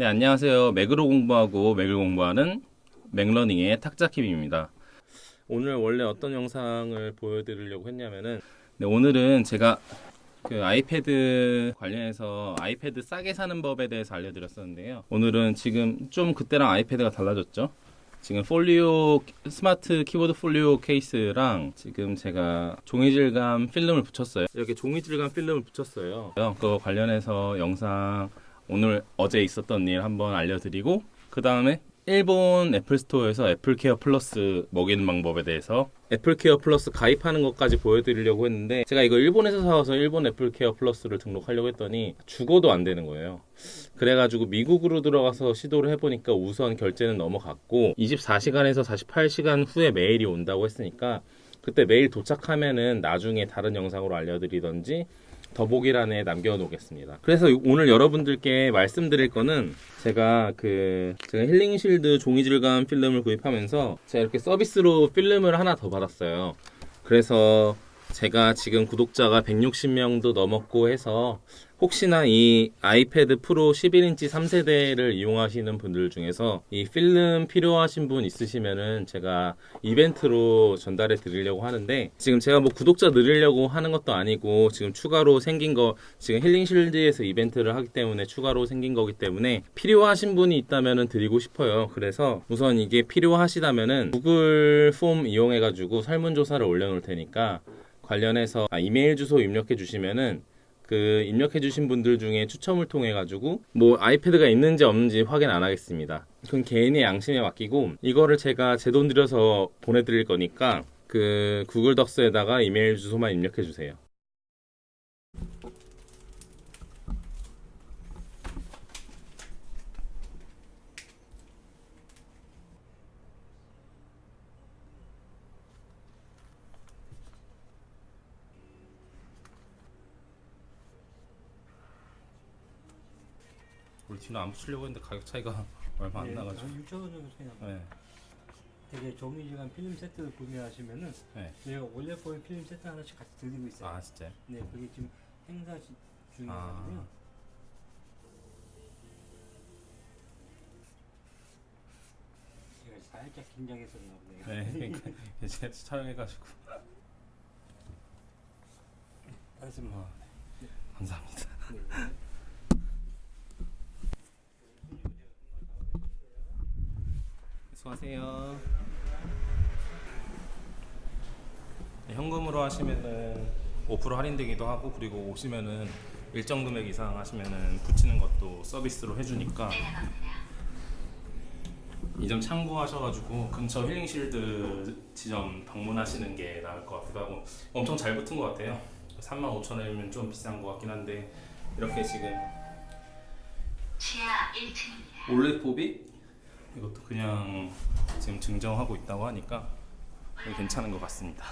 네, 안녕하세요. 맥으로 공부하고 맥을 공부하는 맥러닝의 탁자킴입니다. 오늘 원래 어떤 영상을 보여드리려고 했냐면은 네, 오늘은 제가 그 아이패드 관련해서 아이패드 싸게 사는 법에 대해서 알려드렸었는데요. 오늘은 지금 좀 그때랑 아이패드가 달라졌죠. 지금 폴리오 스마트 키보드 폴리오 케이스랑 지금 제가 종이 질감 필름을 붙였어요. 이렇게 종이 질감 필름을 붙였어요. 그거 관련해서 영상 오늘 어제 있었던 일 한번 알려드리고 그 다음에 일본 애플 스토어에서 애플 케어 플러스 먹이는 방법에 대해서 애플 케어 플러스 가입하는 것까지 보여드리려고 했는데 제가 이거 일본에서 사와서 일본 애플 케어 플러스를 등록하려고 했더니 죽어도 안 되는 거예요. 그래가지고 미국으로 들어가서 시도를 해보니까 우선 결제는 넘어갔고 24시간에서 48시간 후에 메일이 온다고 했으니까 그때 메일 도착하면은 나중에 다른 영상으로 알려드리던지 더보기란에 남겨놓겠습니다. 그래서 오늘 여러분들께 말씀드릴 거는 제가 그 제가 힐링 실드 종이 질감 필름을 구입하면서 제가 이렇게 서비스로 필름을 하나 더 받았어요. 그래서 제가 지금 구독자가 160명도 넘었고 해서 혹시나 이 아이패드 프로 11인치 3세대를 이용하시는 분들 중에서 이 필름 필요하신 분 있으시면은 제가 이벤트로 전달해 드리려고 하는데 지금 제가 뭐 구독자 늘리려고 하는 것도 아니고 지금 추가로 생긴 거 지금 힐링 실드에서 이벤트를 하기 때문에 추가로 생긴 거기 때문에 필요하신 분이 있다면은 드리고 싶어요. 그래서 우선 이게 필요하시다면은 구글 폼 이용해 가지고 설문조사를 올려 놓을 테니까 관련해서 아, 이메일 주소 입력해 주시면은 그 입력해 주신 분들 중에 추첨을 통해 가지고 뭐 아이패드가 있는지 없는지 확인 안 하겠습니다. 그건 개인의 양심에 맡기고 이거를 제가 제 돈 들여서 보내드릴 거니까 그 구글 덕스에다가 이메일 주소만 입력해 주세요. 우리 뒤는 안 붙이려고 했는데 가격 차이가 얼마 안 나가지고. 6천 원 정도 차이 납니다. 네. 되게 종이질감 필름 세트를 구매하시면은 네. 저희가 원래 보인 필름 세트 하나씩 같이 드리고 있어요. 아 진짜요? 네, 그게 지금 행사 시- 중이거든요. 아. 제가 살짝 긴장했었나 보네요. 네. 그러니까 이제 촬영해가지고. 알겠습니다. 아, 네. 감사합니다. 네. 수고하세요. 네, 현금으로 하시면은 5% 할인되기도 하고 그리고 오시면은 일정 금액 이상 하시면은 붙이는 것도 서비스로 해주니까 이 점 참고하셔가지고 근처 힐링실드 지점 방문하시는 게 나을 것 같기도 하고 엄청 잘 붙은 것 같아요. 35,000원이면 좀 비싼 것 같긴 한데 이렇게 지금 지하 1층입니다. 올레톱이 이것도 그냥 지금 증정하고 있다고 하니까 괜찮은 것 같습니다.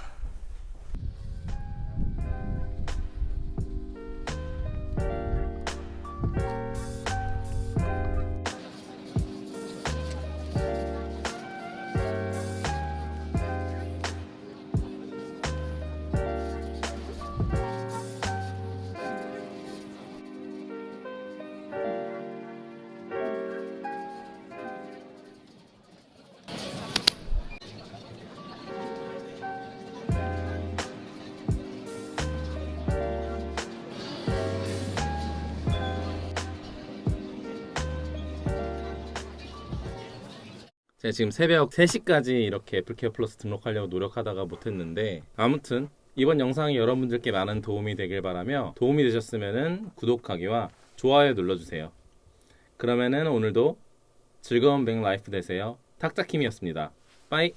제가 지금 새벽 3시까지 이렇게 애플케어 플러스 등록하려고 노력하다가 못했는데 아무튼 이번 영상이 여러분들께 많은 도움이 되길 바라며 도움이 되셨으면 구독하기와 좋아요 눌러주세요. 그러면은 오늘도 즐거운 뱅 라이프 되세요. 탁자킴이었습니다. 빠이!